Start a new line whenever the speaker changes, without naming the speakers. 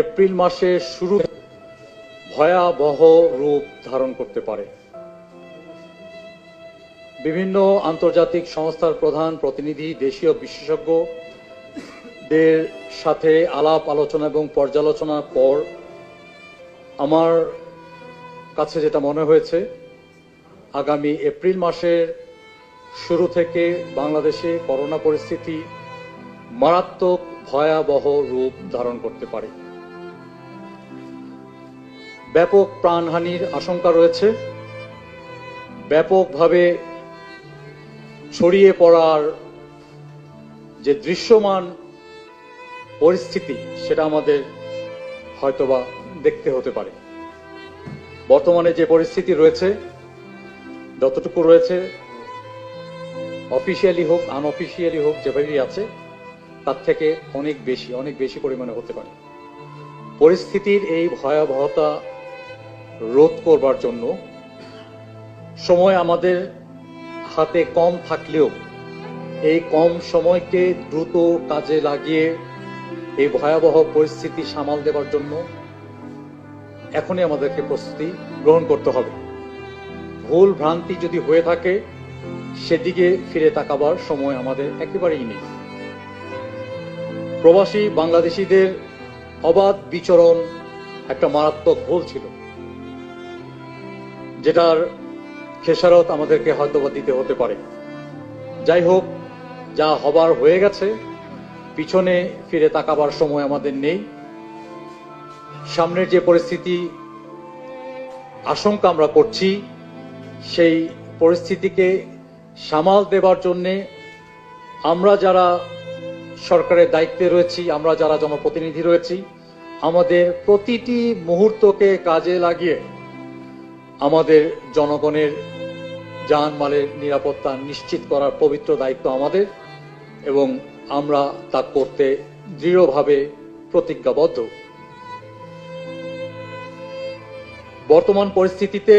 April মাসের শুরু ভয়াবহ রূপ ধারণ করতে পারে। বিভিন্ন আন্তর্জাতিক সংস্থার প্রধান প্রতিনিধি, দেশীয় বিশেষজ্ঞদের সাথে আলাপ আলোচনা এবং পর্যালোচনার পর আমার কাছে যেটা মনে হয়েছে, আগামী এপ্রিল মাসের শুরু থেকে বাংলাদেশে করোনা পরিস্থিতি মারাত্মক ভয়াবহ রূপ ধারণ করতে পারে। ব্যাপক প্রাণহানির আশঙ্কা রয়েছে। ব্যাপকভাবে ছড়িয়ে পড়ার যে দৃশ্যমান পরিস্থিতি, সেটা আমাদের হয়তোবা দেখতে হতে পারে। বর্তমানে যে পরিস্থিতি রয়েছে, যতটুকু রয়েছে, অফিসিয়ালি হোক, আনঅফিসিয়ালি হোক, যেভাবেই আছে, তার থেকে অনেক বেশি অনেক বেশি পরিমাণে হতে পারে। পরিস্থিতির এই ভয়াবহতা রোধ করবার জন্য সময় আমাদের হাতে কম থাকলেও এই কম সময়কে দ্রুত কাজে লাগিয়ে এই ভয়াবহ পরিস্থিতি সামাল দেওয়ার জন্য এখনই আমাদেরকে প্রস্তুতি গ্রহণ করতে হবে। ভুল ভ্রান্তি যদি হয়ে থাকে, সেদিকে ফিরে তাকাবার সময় আমাদের একেবারেই নেই। প্রবাসী বাংলাদেশিদের অবাধ বিচরণ একটা মারাত্মক ভুল ছিল। যেটার খেসারত আমাদেরকে হয়তোবা দিতে হতে পারে। যাই হোক, যা হবার হয়ে গেছে, পিছনে ফিরে তাকাবার সময় আমাদের নেই। সামনের যে পরিস্থিতি আশঙ্কা আমরা করছি, সেই পরিস্থিতিকে সামাল দেবার জন্যে আমরা যারা সরকারের দায়িত্বে রয়েছি, আমরা যারা জনপ্রতিনিধি রয়েছি, আমাদের প্রতিটি মুহূর্তকে কাজে লাগিয়ে আমাদের জনগণের জানমালের নিরাপত্তা নিশ্চিত করার পবিত্র দায়িত্ব আমাদের এবং আমরা তা করতে দৃঢ়ভাবে প্রতিজ্ঞাবদ্ধ। বর্তমান পরিস্থিতিতে